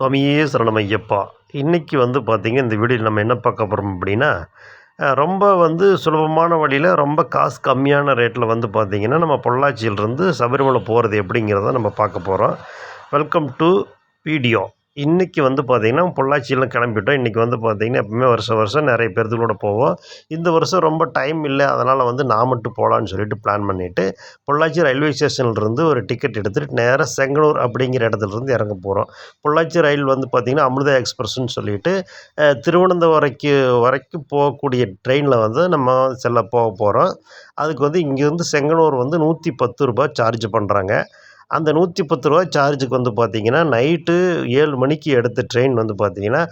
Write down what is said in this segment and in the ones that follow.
சுவாமியே சரணம் ஐயப்பா இன்றைக்கி வந்து பார்த்திங்க இந்த வீடியோவில் நம்ம என்ன பார்க்க போகிறோம் அப்படின்னா ரொம்ப வந்து சுலபமான வழியில் ரொம்ப காசு கம்மியான ரேட்டில் வந்து பார்த்திங்கன்னா நம்ம பொள்ளாச்சியிலிருந்து சபரிமலை போகிறது எப்படிங்கிறத நம்ம பார்க்க போகிறோம் வெல்கம் டு வீடியோ இன்றைக்கி வந்து பார்த்திங்கன்னா பொள்ளாச்சியெல்லாம் கிளம்பிட்டோம். இன்றைக்கி வந்து பார்த்திங்கன்னா எப்பவுமே வருஷம் வருஷம் நிறைய பேர்த்துக்கூட போவோம். இந்த வருஷம் ரொம்ப டைம் இல்லை. அதனால் வந்து நான் மட்டும் போகலான்னு சொல்லிட்டு பிளான் பண்ணிவிட்டு பொள்ளாச்சி ரயில்வே ஸ்டேஷன்லேருந்து ஒரு டிக்கெட் எடுத்துகிட்டு நேராக செங்கனூர் அப்படிங்கிற இடத்துலேருந்து இறங்க போகிறோம் பொள்ளாச்சி ரயில் வந்து பார்த்திங்கன்னா அமிர்தா எக்ஸ்பிரஸ்ன்னு சொல்லிட்டு திருவனந்தபுரைக்கு திருவனந்தபுரம்க்கு வரைக்கும் போகக்கூடிய ட்ரெயினில் வந்து நம்ம செல்ல போக போகிறோம் அதுக்கு வந்து இங்கேருந்து செங்கனூர் வந்து நூற்றி பத்து ரூபாய் சார்ஜ் பண்ணுறாங்க அந்த நூற்றி பத்து ரூபா சார்ஜுக்கு வந்து பார்த்தீங்கன்னா நைட்டு ஏழு மணிக்கு எடுத்த ட்ரெயின் வந்து பார்த்திங்கன்னா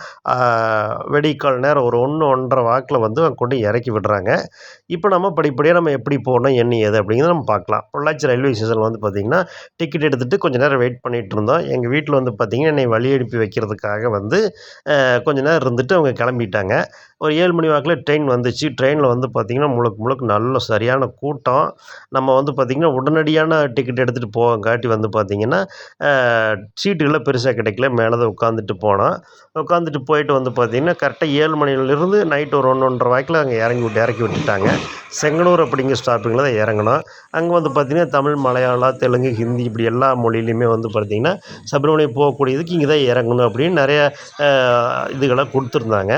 வெடிக்கால் நேரம் ஒரு ஒன்று ஒன்றரை வாக்கில் வந்து அங்கே கொண்டு இறக்கி விடுறாங்க. இப்போ நம்ம படிப்படியாக நம்ம எப்படி போகணும் என்ன ஏது அப்படிங்கிறத நம்ம பார்க்கலாம். பொள்ளாச்சி ரயில்வே ஸ்டேஷனில் வந்து பார்த்திங்கன்னா டிக்கெட் எடுத்துகிட்டு கொஞ்ச நேரம் வெயிட் பண்ணிகிட்டு இருந்தோம். எங்கள் வீட்டில் வந்து பார்த்திங்கன்னா என்னை வழி அனுப்பி வைக்கிறதுக்காக வந்து கொஞ்ச நேரம் இருந்துட்டு அவங்க கிளம்பிட்டாங்க. ஒரு ஏழு மணி வாக்கில் ட்ரெயின் வந்துச்சு. ட்ரெயினில் வந்து பார்த்திங்கன்னா முழுக்க முழுக்க நல்ல சரியான கூட்டம். நம்ம வந்து பார்த்திங்கன்னா உடனடியான டிக்கெட் எடுத்துகிட்டு போகாட்டி வந்து பார்த்திங்கன்னா சீட்டுகளை பெருசாக கிடைக்கல. மேலே தான் உட்காந்துட்டு போனோம் உட்காந்துட்டு போயிட்டு வந்து பார்த்திங்கன்னா கரெக்டாக ஏழு மணிலேருந்து நைட்டு ஒரு ஒன்று ஒன்றரை அங்கே இறங்கி விட்டு இறக்கி விட்டுட்டாங்க. செங்கனூர் அப்படிங்கிற ஸ்டாப்பிங்கில் தான் இறங்கணும் அங்கே வந்து பார்த்திங்கன்னா தமிழ் மலையாளம் தெலுங்கு ஹிந்தி இப்படி எல்லா மொழியிலையுமே வந்து பார்த்திங்கன்னா சபரிமலை போகக்கூடியதுக்கு இங்கே தான் இறங்கணும் அப்படின்னு நிறைய இதுகளை கொடுத்துருந்தாங்க.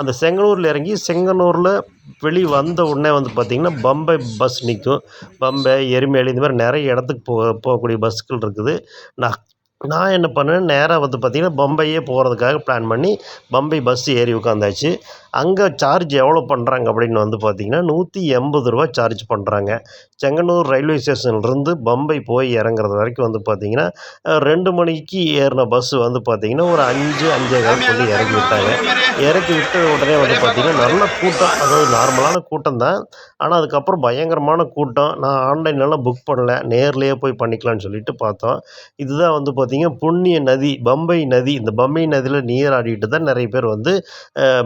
அந்த செங்கனூரில் இறங்கி செங்கனூரில் வெளியே வந்த உடனே வந்து பார்த்திங்கன்னா பம்பை பஸ் நிற்கும் பம்பை எருமேலி இந்த மாதிரி நிறைய இடத்துக்கு போக போகக்கூடிய பஸ்கள் இருக்குது. நான் நான் என்ன பண்ணேன் நேராக வந்து பார்த்திங்கன்னா பம்பையே போகிறதுக்காக பிளான் பண்ணி பம்பை பஸ் ஏறி உட்காந்தாச்சு அங்கே சார்ஜ் எவ்வளோ பண்ணுறாங்க அப்படின்னு வந்து பார்த்திங்கன்னா நூற்றி எண்பது ரூபா சார்ஜ் பண்ணுறாங்க செங்கனூர் ரயில்வே ஸ்டேஷன்லேருந்து பம்பை போய் இறங்குறது வரைக்கும் வந்து பார்த்திங்கன்னா ரெண்டு மணிக்கு ஏறின பஸ் வந்து பார்த்திங்கன்னா ஒரு அஞ்சு அஞ்சே கால் சொல்லி இறக்கி விட்டாங்க. இறக்கி விட்ட உடனே வந்து பார்த்திங்கன்னா நல்ல கூட்டம். அதாவது நார்மலான கூட்டம் தான். ஆனால் அதுக்கப்புறம் பயங்கரமான கூட்டம். நான் ஆன்லைன்லலாம் புக் பண்ணல. நேர்லேயே போய் பண்ணிக்கலாம்னு சொல்லிட்டு பார்த்தோம். இதுதான் வந்து பார்த்திங்கன்னா புண்ணிய நதி பம்பை நதி. இந்த பம்பை நதியில் நீராடிட்டு தான் நிறைய பேர் வந்து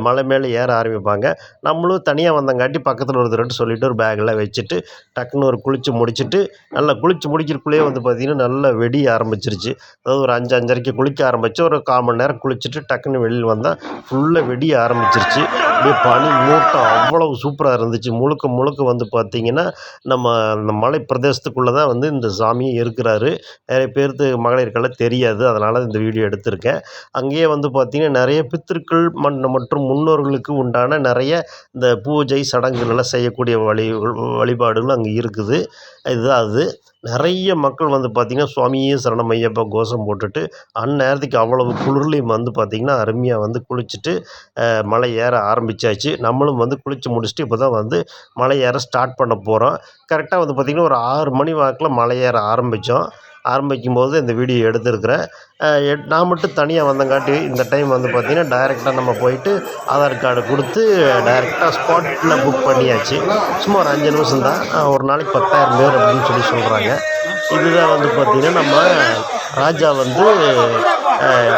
மலை மேலே ஏற ஆரம்பிப்பாங்க. நம்மளும் தனியாக வந்தங்காட்டி பக்கத்தில் ஒருத்தர்கிட்ட சொல்லிட்டு ஒரு பேக்கெல்லாம் வச்சுட்டு டக்குன்னு ஒரு குளித்து முடிச்சுட்டு நல்லா குளித்து முடிக்கிறக்குள்ளேயே வந்து பார்த்திங்கன்னா நல்லா வெடிய ஆரம்பிச்சிருச்சு. அதாவது ஒரு அஞ்சு அஞ்சரைக்கு குளிக்க ஆரம்பித்து ஒரு கால் மணி நேரம் குளிச்சுட்டு டக்குன்னு வெளியில் வந்தால் ஃபுல்லாக வெடிய ஆரம்பிச்சிருச்சு. அப்படியே பனி மூட்டம் அவ்வளவு சூப்பராக இருந்துச்சு. முழுக்க முழுக்க வந்து பார்த்திங்கன்னா நம்ம அந்த மலை பிரதேசத்துக்குள்ளே தான் வந்து இந்த சாமியே இருக்கிறாரு. நிறைய பேர்த்து மகளிருக்கெல்லாம் தெரியாது. அதனால் இந்த வீடியோ எடுத்திருக்கேன். அங்கேயே வந்து பார்த்திங்கன்னா நிறைய பித்திருக்கள் மண் மற்றும் முன்னோர்களுக்கு உண்டான நிறைய இந்த பூஜை சடங்குகள் எல்லாம் செய்யக்கூடிய வழி வழிபாடுகள் அங்கே இருக்குது. இதுதான் அது. நிறைய மக்கள் வந்து பார்த்திங்கன்னா சுவாமியே சரணம் ஐயப்பா கோஷம் போட்டுட்டு அந்நேரத்துக்கு அவ்வளவு குளிர்லையும் வந்து பார்த்திங்கன்னா அருமையாக வந்து குளிச்சுட்டு மலை ஏற ஆரம்பிச்சாச்சு. நம்மளும் வந்து குளித்து முடிச்சுட்டு இப்போ தான் வந்து மலை ஏற ஸ்டார்ட் பண்ண போகிறோம் கரெக்டாக வந்து பார்த்திங்கன்னா ஒரு ஆறு மணி வாக்கில் மலை ஏற ஆரம்பித்தோம் ஆரம்பிக்கும் போது இந்த வீடியோ எடுத்திருக்கிறேன். எட்- நான் மட்டும் தனியாக வந்தங்காட்டி இந்த டைம் வந்து பார்த்திங்கன்னா டைரெக்டாக நம்ம போயிட்டு ஆதார் கார்டு கொடுத்து டைரெக்டாக ஸ்பாட்டில் புக் பண்ணியாச்சு. சும்மா ஒரு அஞ்சு நிமிஷம் தான். ஒரு நாளைக்கு பத்தாயிரம் பேர் அப்படின்னு சொல்லி சொல்கிறாங்க இதுதான் வந்து பார்த்திங்கன்னா நம்ம ராஜா வந்து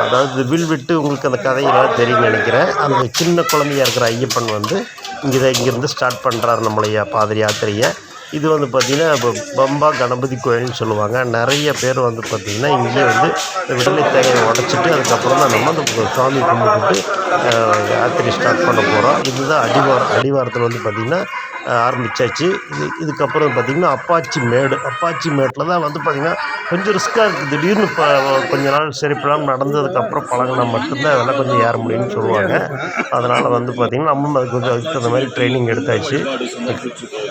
அதாவது வில் விட்டு உங்களுக்கு அந்த கதையெல்லாம் தெரியும்னு நினைக்கிறேன். அந்த சின்ன குழந்தையா இருக்கிற ஐயப்பன் வந்து இங்கே தான் இங்கேருந்து ஸ்டார்ட் பண்ணுறாரு நம்மளைய பாதிரி யாத்திரையை இது வந்து பார்த்திங்கன்னா இப்போ பம்பா கணபதி கோயில்னு சொல்லுவாங்க. நிறைய பேர் வந்து பார்த்திங்கன்னா இங்கே வந்து விடலை தேங்காயை உடச்சிட்டு அதுக்கப்புறம் தான் நம்ம அந்த சுவாமி கும்பிட்டுட்டு யாத்திரை ஸ்டார்ட் பண்ண போகிறோம் இதுதான் அடிவாரம் அடிவாரத்தில் வந்து பார்த்திங்கன்னா ஆரம்பித்தாச்சு இது இதுக்கப்புறம் பார்த்திங்கன்னா அப்பாச்சி மேடு அப்பாச்சி மேட்டில் தான் வந்து பார்த்திங்கன்னா கொஞ்சம் ரிஸ்க்காக இருக்குது திடீர்னு இப்போ கொஞ்ச நாள் சரிப்பிடாமல் நடந்ததுக்கப்புறம் பழகினா மட்டும்தான் அதெல்லாம் கொஞ்சம் ஏற முடியும்னு சொல்லுவாங்க. அதனால் வந்து பார்த்திங்கன்னா நம்ம அதுக்கு கொஞ்சம் அதுக்கு தகுந்த மாதிரி ட்ரைனிங் எடுத்தாச்சு.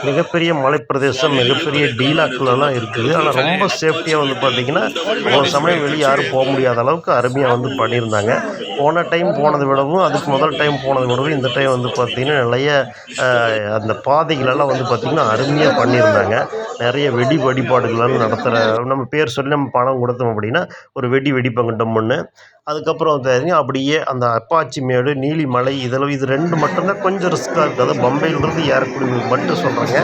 மிகப்பெரிய மலைப்பிரதேசம் மிகப்பெரிய டீலாக்கெல்லாம் இருக்குது. ஆனால் ரொம்ப சேஃப்டியாக வந்து பார்த்திங்கன்னா ஒரு சமயம் வெளியே யாரும் போக முடியாத அளவுக்கு அருமையாக வந்து பண்ணியிருந்தாங்க. போன டைம் போனதை விடவும் அதுக்கு முதல் டைம் போனதை விடவும் இந்த டைம் வந்து பார்த்திங்கன்னா நிறைய அந்த பாதைகளெல்லாம் வந்து பார்த்திங்கன்னா அருமையாக பண்ணியிருந்தாங்க. நிறைய வெடி வழிபாடுகள்லாம் நடத்துகிற நம்ம பேர் சொல்லி நம்ம பணம் கொடுத்தோம் அப்படின்னா ஒரு வெடி வெடிப்பாங்க ஒன்று அதுக்கப்புறம் பார்த்தீங்கன்னா அப்படியே அந்த அப்பாச்சி மேடு நீலிமலை இதெல்லாம் இது ரெண்டு மட்டும்தான் கொஞ்சம் ரிஸ்க்காக இருக்குது. அது பம்பையிலிருந்து ஏறக்கூடிய மட்டும் சொல்கிறாங்க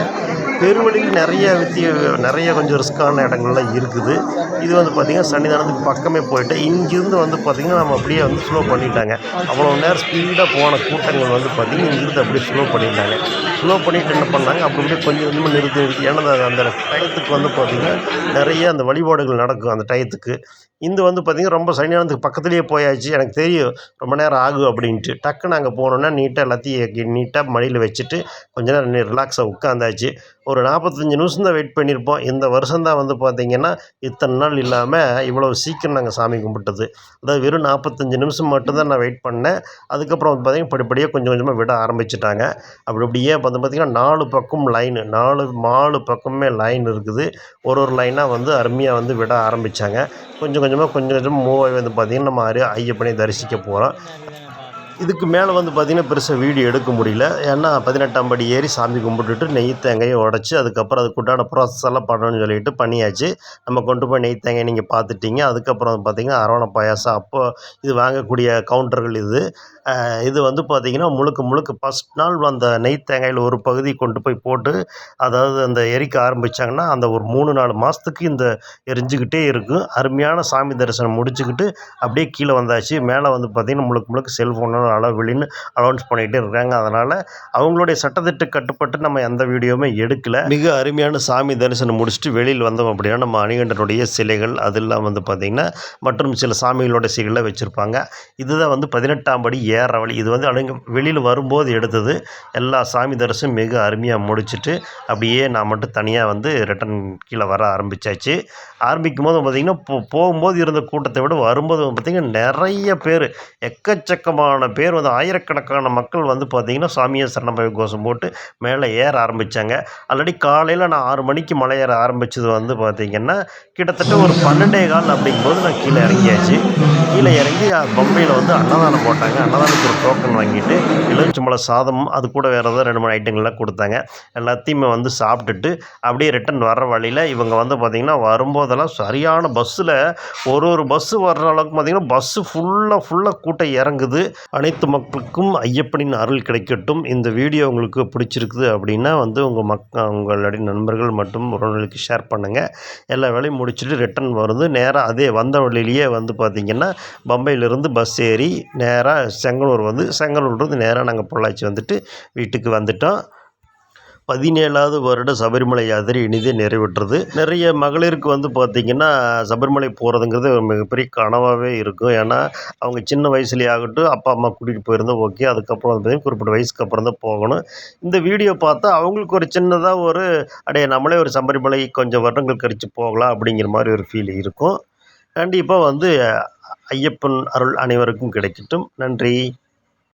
பெருவழியில் நிறைய வித்திய நிறைய கொஞ்சம் ரிஸ்க்கான இடங்கள்லாம் இருக்குது. இது வந்து பார்த்திங்கன்னா சன்னிதானத்துக்கு பக்கமே போயிட்டு இங்கேருந்து வந்து பார்த்திங்கன்னா நம்ம அப்படியே வந்து ஸ்லோ பண்ணிட்டாங்க. அவ்வளோ நேரம் ஸ்பீடாக போன கூட்டங்கள் வந்து பார்த்திங்கன்னா இங்கேருந்து அப்படியே ஸ்லோ பண்ணிட்டாங்க. ஸ்லோ பண்ணிவிட்டு என்ன பண்ணாங்க? அப்படி அப்படியே கொஞ்சம் கொஞ்சமாக நிறுத்தி நிறுத்தி ஏன்னா அந்த- அந்த டயத்துக்கு வந்து பார்த்திங்கன்னா நிறைய அந்த வழிபாடுகள் நடக்கும் அந்த டயத்துக்கு. இந்த வந்து பார்த்திங்கன்னா ரொம்ப சன்னிதானத்துக்கு பக்கத்துலேயே போயாச்சு. எனக்கு தெரியும் ரொம்ப நேரம் ஆகும் அப்படின்ட்டு. டக்குன்னு அங்கே போனோன்னா நீட்டாக எல்லாத்தையும் நீட்டாக மடியில் வச்சுட்டு கொஞ்ச நேரம் ரிலாக்ஸாக உட்காந்தாச்சு ஒரு நாற்பத்தஞ்சு நிமிஷம் தான் வெயிட் பண்ணியிருப்போம். இந்த வருஷந்தான் வந்து பார்த்திங்கன்னா இத்தனை நாள் இல்லாமல் இவ்வளோ சீக்கிரம் நாங்கள் சாமி கும்பிட்டது. அதாவது வெறும் நாற்பத்தஞ்சு நிமிஷம் மட்டும்தான் நான் வெயிட் பண்ணேன். அதுக்கப்புறம் வந்து பார்த்திங்கன்னா படிப்படியாக கொஞ்சம் கொஞ்சமாக விட ஆரம்பிச்சிட்டாங்க. அப்படி அப்படியே வந்து பார்த்திங்கன்னா நாலு பக்கம் லைனு நாலு நாலு பக்கமே லைன் இருக்குது. ஒரு ஒரு லைனாக வந்து அருமையாக வந்து விட ஆரம்பித்தாங்க கொஞ்சம் கொஞ்சமாக கொஞ்சம் கொஞ்சமாக மூவ் வந்து பார்த்திங்கன்னா நம்ம ஐயப்பனை தரிசிக்க போகிறோம் இதுக்கு மேலே வந்து பார்த்திங்கன்னா பெருசாக வீடியோ எடுக்க முடியல. ஏன்னா பதினெட்டாம் படி ஏறி சாமி கும்பிட்டுட்டு நெய் தேங்காயை உடச்சி அதுக்கப்புறம் அதுக்குண்டான ப்ராசஸ் எல்லாம் பண்ணணும்னு சொல்லிட்டு பண்ணியாச்சு. நம்ம கொண்டு போய் நெய் தேங்காய் நீங்கள் பார்த்துட்டீங்க அதுக்கப்புறம் பார்த்திங்கன்னா அரவணை பாயாசம் அப்போது இது வாங்கக்கூடிய கவுண்டர்கள் இது. இது வந்து பார்த்திங்கன்னா முழுக்க முழுக்க ஃபஸ்ட் நாள் அந்த நெய் தேங்காயில் ஒரு பகுதி கொண்டு போய் போட்டு அதாவது அந்த எரிக்க ஆரம்பித்தாங்கன்னா அந்த ஒரு மூணு நாலு மாதத்துக்கு இந்த எரிஞ்சுக்கிட்டே இருக்கும். அருமையான சாமி தரிசனம் முடிச்சுக்கிட்டு அப்படியே கீழே வந்தாச்சு. மேலே வந்து பார்த்திங்கன்னா முழுக்க முழுக்க செல்ஃபோனோட அளவிலின்னு அனௌன்ஸ் பண்ணிகிட்டே இருக்காங்க. அதனால் அவங்களுடைய சட்டத்திட்டு கட்டுப்பட்டு நம்ம எந்த வீடியோவுமே எடுக்கலை. மிக அருமையான சாமி தரிசனம் முடிச்சுட்டு வெளியில் வந்தோம் அப்படின்னா நம்ம அணிகண்டனுடைய சிலைகள் அதெல்லாம் வந்து பார்த்திங்கன்னா மற்றும் சில சாமிகளோட சிலைகளை வச்சுருப்பாங்க. இதுதான் வந்து பதினெட்டாம் படி ஏற வழி. இது வந்து அணுங்க வெளியில் வரும்போது எடுத்தது. எல்லா சாமி தரிசனம் மிக அருமையாக முடிச்சுட்டு அப்படியே நான் மட்டும் தனியாக வந்து ரிட்டன் கீழே வர ஆரம்பித்தாச்சு ஆரம்பிக்கும் போது பார்த்திங்கன்னா போ போகும்போது இருந்த கூட்டத்தை விட வரும்போது பார்த்திங்கன்னா நிறைய பேர் எக்கச்சக்கமான பேர் வந்து ஆயிரக்கணக்கான மக்கள் வந்து பார்த்திங்கன்னா சாமியை சரணபய கோஷம் போட்டு மேலே ஏற ஆரம்பித்தாங்க ஆல்ரெடி காலையில் நான் ஆறு மணிக்கு மலை ஏற ஆரம்பித்தது வந்து பார்த்திங்கன்னா கிட்டத்தட்ட ஒரு பன்னெண்டே கால் அப்படிங்கும்போது நான் கீழே இறங்கியாச்சு. கீழே இறங்கி பம்பையில் வந்து அன்னதானம் போட்டாங்க. அன்னதானம் அன்னதானத்துக்கு ஒரு டோக்கன் வாங்கிட்டு எலுமிச்சம்பழம் சாதம் அது கூட வேறு ஏதாவது ரெண்டு மூணு ஐட்டங்கள்லாம் கொடுத்தாங்க. எல்லாத்தையுமே வந்து சாப்பிட்டுட்டு அப்படியே ரிட்டன் வர்ற வழியில் இவங்க வந்து பார்த்திங்கன்னா வரும்போதெல்லாம் சரியான பஸ்ஸில் ஒரு ஒரு பஸ்ஸு வர்ற அளவுக்கு பார்த்திங்கன்னா பஸ்ஸு ஃபுல்லாக ஃபுல்லாக கூட்டம் இறங்குது. அனைத்து மக்களுக்கும் ஐயப்பனின் அருள் கிடைக்கட்டும். இந்த வீடியோ உங்களுக்கு பிடிச்சிருக்குது அப்படின்னா வந்து உங்கள் மக் உங்களுடைய நண்பர்கள் மற்றும் உறவுகளுக்கு ஷேர் பண்ணுங்கள் எல்லா வேலையும் முடிச்சுட்டு ரிட்டன் வருது. நேராக அதே வந்த வழியிலேயே வந்து பார்த்திங்கன்னா பம்பையிலிருந்து பஸ் ஏறி நேராக செங்கனூர் வந்து செங்கனூர்லேருந்து நேராக நாங்கள் பொள்ளாச்சி வந்துட்டு வீட்டுக்கு வந்துட்டோம். பதினேழாவது வருட சபரிமலை யாத்திரை இனிதே நிறைவேற்றுறது நிறைய மகளிருக்கு வந்து பார்த்திங்கன்னா சபரிமலை போகிறதுங்கிறது ஒரு மிகப்பெரிய கனவாகவே இருக்கும். ஏன்னா அவங்க சின்ன வயசுலேயே ஆகட்டும் அப்பா அம்மா கூட்டிகிட்டு போயிருந்தோம் ஓகே. அதுக்கப்புறம் வந்து குறிப்பிட்ட வயசுக்கு அப்புறம் தான் போகணும். இந்த வீடியோ பார்த்தா அவங்களுக்கு ஒரு சின்னதாக ஒரு அடைய நம்மளே ஒரு சபரிமலை கொஞ்சம் வருடங்கள் கழித்து போகலாம் அப்படிங்கிற மாதிரி ஒரு ஃபீல் இருக்கும். கண்டிப்பாக வந்து ஐயப்பன் அருள் அனைவருக்கும் கிடைக்கட்டும். நன்றி.